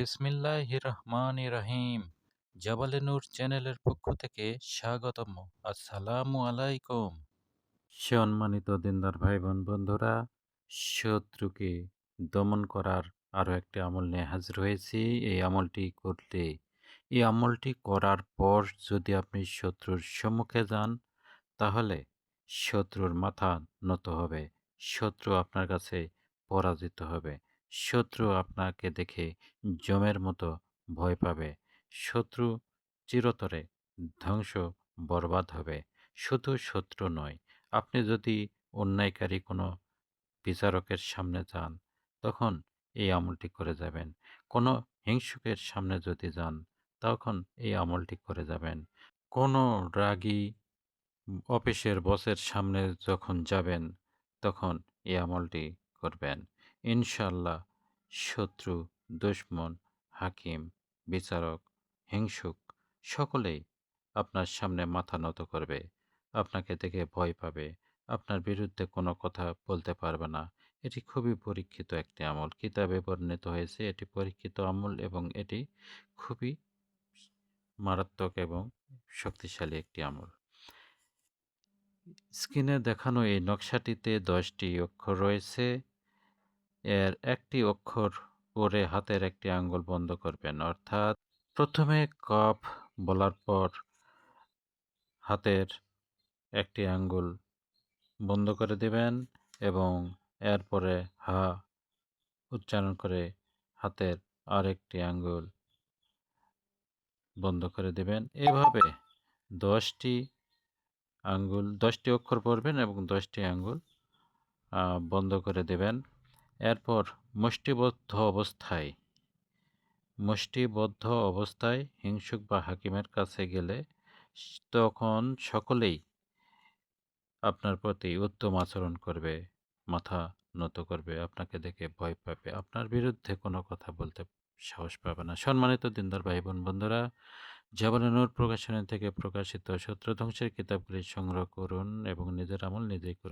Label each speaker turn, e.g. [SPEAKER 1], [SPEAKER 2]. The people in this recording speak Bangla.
[SPEAKER 1] বিসমিল্লাহ রহমান রহিম জাবালে নূর চ্যানেলের পক্ষ থেকে স্বাগতম। আসসালামু আলাইকুম। সম্মানিত দিনদার ভাই বোন বন্ধুরা, শত্রুকে দমন করার আরও একটি আমল নিয়ে হাজির হয়েছি। এই আমলটি করলে এই আমলটি করার পর যদি আপনি শত্রুর সম্মুখে যান, তাহলে শত্রুর মাথা নত হবে, শত্রু আপনার কাছে পরাজিত হবে। শত্রু আপনাকে দেখে জমের মতো ভয় পাবে। শত্রু চিরতরে ধ্বংস বরবাদ হবে। শুধু শত্রু নয়, আপনি যদি অন্যায়কারী কোনো বিচারকের সামনে যান, তখন এই আমলটি করে যাবেন। কোনো হিংসুকের সামনে যদি যান, তখন এই আমলটি করে যাবেন। কোনো রাগী অফিসের বসের সামনে যখন যাবেন, তখন এই আমলটি করবেন। ইনশাল্লাহ শত্রু, দুশ্মন, হাকিম, বিচারক, হিংসুক, সকলেই আপনার সামনে মাথা নত করবে। আপনাকে দেখে ভয় পাবে। আপনার বিরুদ্ধে কোনো কথা বলতে পারবে না। এটি খুবই পরীক্ষিত একটি আমল। কিতাবে বর্ণিত হয়েছে, এটি পরীক্ষিত আমল এবং এটি খুবই মারাত্মক এবং শক্তিশালী একটি আমল। স্ক্রিনে দেখানো এই নকশাটিতে দশটি অক্ষর রয়েছে। এর একটি অক্ষর পরে হাতের একটি আঙ্গুল বন্ধ করবেন। অর্থাৎ প্রথমে কফ বলার পর হাতের একটি আঙ্গুল বন্ধ করে দেবেন এবং এরপরে হা উচ্চারণ করে হাতের আরেকটি আঙ্গুল বন্ধ করে দেবেন। এভাবে দশটি আঙ্গুল, দশটি অক্ষর পড়বেন এবং দশটি আঙ্গুল বন্ধ করে দেবেন। এরপর মুষ্টিবদ্ধ অবস্থায় মুষ্টিবদ্ধ অবস্থায় হিংসুক বা হাকিমের কাছে গেলে তখন সকলেই আপনার প্রতি উত্তম আচরণ করবে, মাথা নত করবে, আপনাকে দেখে ভয় পাবে। আপনার বিরুদ্ধে কোনো কথা বলতে সাহস পাবে না। সম্মানিত দিনদার ভাই বোন বন্ধুরা জাবানানুর প্রকাশনী থেকে প্রকাশিত সত্য ধ্বংসের কিতাবগুলি সংগ্রহ করুন এবং নিজের আমল নিজেই করুন।